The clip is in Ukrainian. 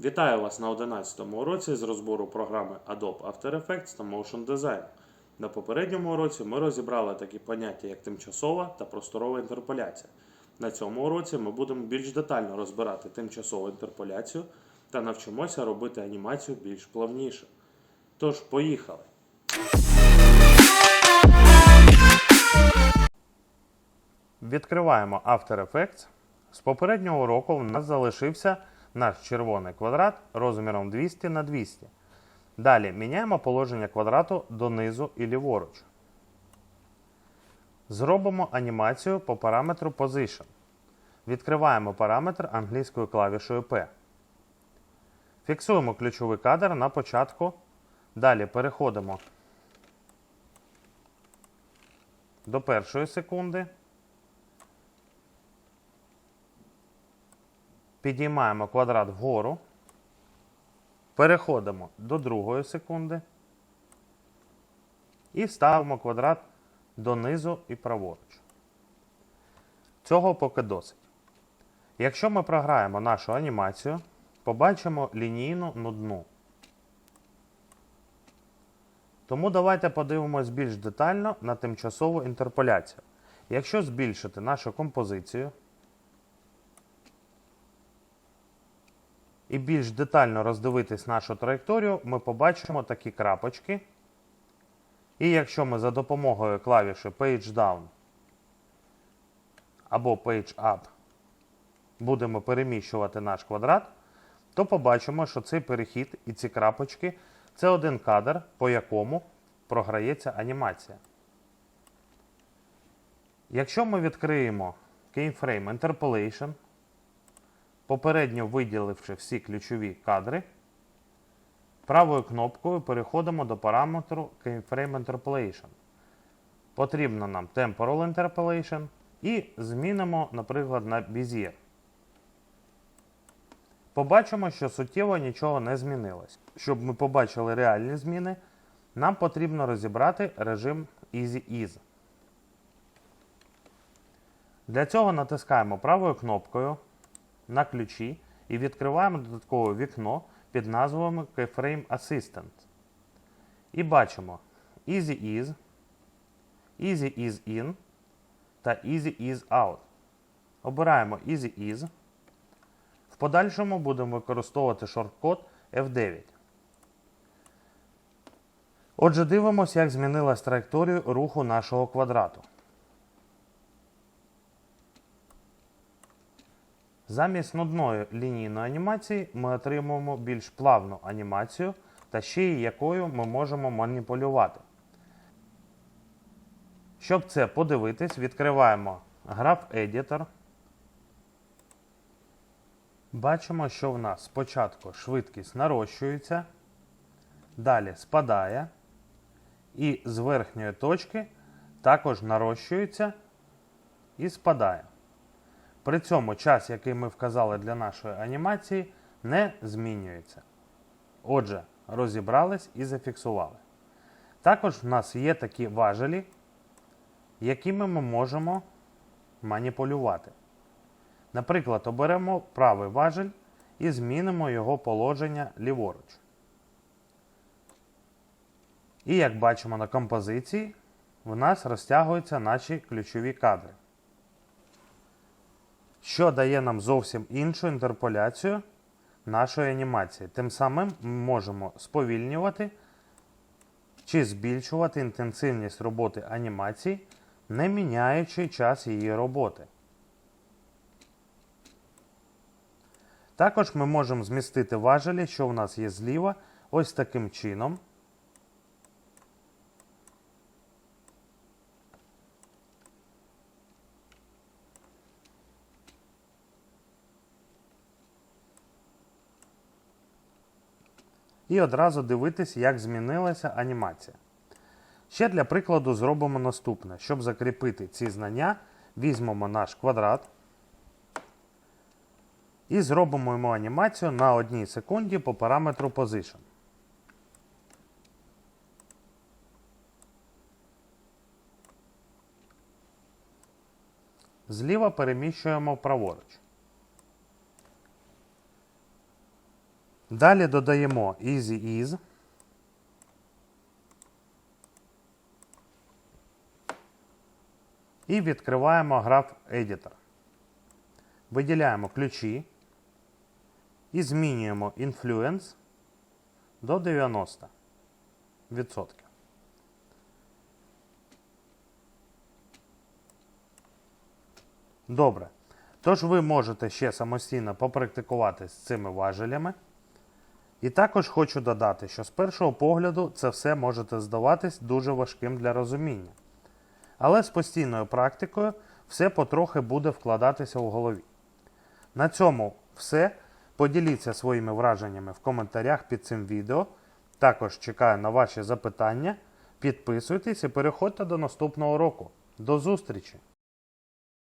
Вітаю вас на 11 уроці з розбору програми Adobe After Effects та Motion Design. На попередньому уроці ми розібрали такі поняття, як тимчасова та просторова інтерполяція. На цьому уроці ми будемо більш детально розбирати тимчасову інтерполяцію та навчимося робити анімацію більш плавніше. Тож, поїхали! Відкриваємо After Effects. З попереднього уроку в нас залишився наш червоний квадрат розміром 200 на 200. Далі міняємо положення квадрату донизу і ліворуч. Зробимо анімацію по параметру Position. Відкриваємо параметр англійською клавішою P. Фіксуємо ключовий кадр на початку. Далі переходимо до першої секунди. Підіймаємо квадрат вгору. Переходимо до другої секунди. І ставимо квадрат донизу і праворуч. Цього поки досить. Якщо ми програємо нашу анімацію, побачимо лінійну нудну. Тому давайте подивимось більш детально на тимчасову інтерполяцію. Якщо збільшити нашу композицію, і більш детально роздивитись нашу траєкторію, ми побачимо такі крапочки. І якщо ми за допомогою клавіші Page Down або Page Up будемо переміщувати наш квадрат, то побачимо, що цей перехід і ці крапочки це один кадр, по якому програється анімація. Якщо ми відкриємо Keyframe Interpolation, попередньо виділивши всі ключові кадри, правою кнопкою переходимо до параметру Keyframe Interpolation. Потрібно нам Temporal Interpolation і змінимо, наприклад, на Bezier. Побачимо, що суттєво нічого не змінилось. Щоб ми побачили реальні зміни, нам потрібно розібрати режим Easy Ease. Для цього натискаємо правою кнопкою на ключі і відкриваємо додаткове вікно під назвою Keyframe Assistant. І бачимо Easy Ease, Easy Ease In та Easy Ease Out. Обираємо Easy Ease. В подальшому будемо використовувати шорткод F9. Отже, дивимося, як змінилась траєкторія руху нашого квадрату. Замість нудної лінійної анімації ми отримуємо більш плавну анімацію, та ще й якою ми можемо маніпулювати. Щоб це подивитись, відкриваємо Graph Editor. Бачимо, що в нас спочатку швидкість нарощується, далі спадає, і з верхньої точки також нарощується і спадає. При цьому час, який ми вказали для нашої анімації, не змінюється. Отже, розібрались і зафіксували. Також в нас є такі важелі, якими ми можемо маніпулювати. Наприклад, оберемо правий важель і змінимо його положення ліворуч. І як бачимо на композиції, в нас розтягуються наші ключові кадри що дає нам зовсім іншу інтерполяцію нашої анімації. Тим самим ми можемо сповільнювати чи збільшувати інтенсивність роботи анімації, не міняючи час її роботи. Також ми можемо змістити важелі, що в нас є зліва, ось таким чином. І одразу дивитись, як змінилася анімація. Ще для прикладу зробимо наступне. Щоб закріпити ці знання, візьмемо наш квадрат і зробимо йому анімацію на одній секунді по параметру Position. Зліва переміщуємо праворуч. Далі додаємо Easy. І відкриваємо граф Editor. Виділяємо ключі і змінюємо Influence до 90%. Добре. Тож ви можете ще самостійно попрактикувати з цими важелями. І також хочу додати, що з першого погляду це все можете здаватись дуже важким для розуміння. Але з постійною практикою все потрохи буде вкладатися у голові. На цьому все. Поділіться своїми враженнями в коментарях під цим відео. Також чекаю на ваші запитання. Підписуйтесь і переходьте до наступного року. До зустрічі!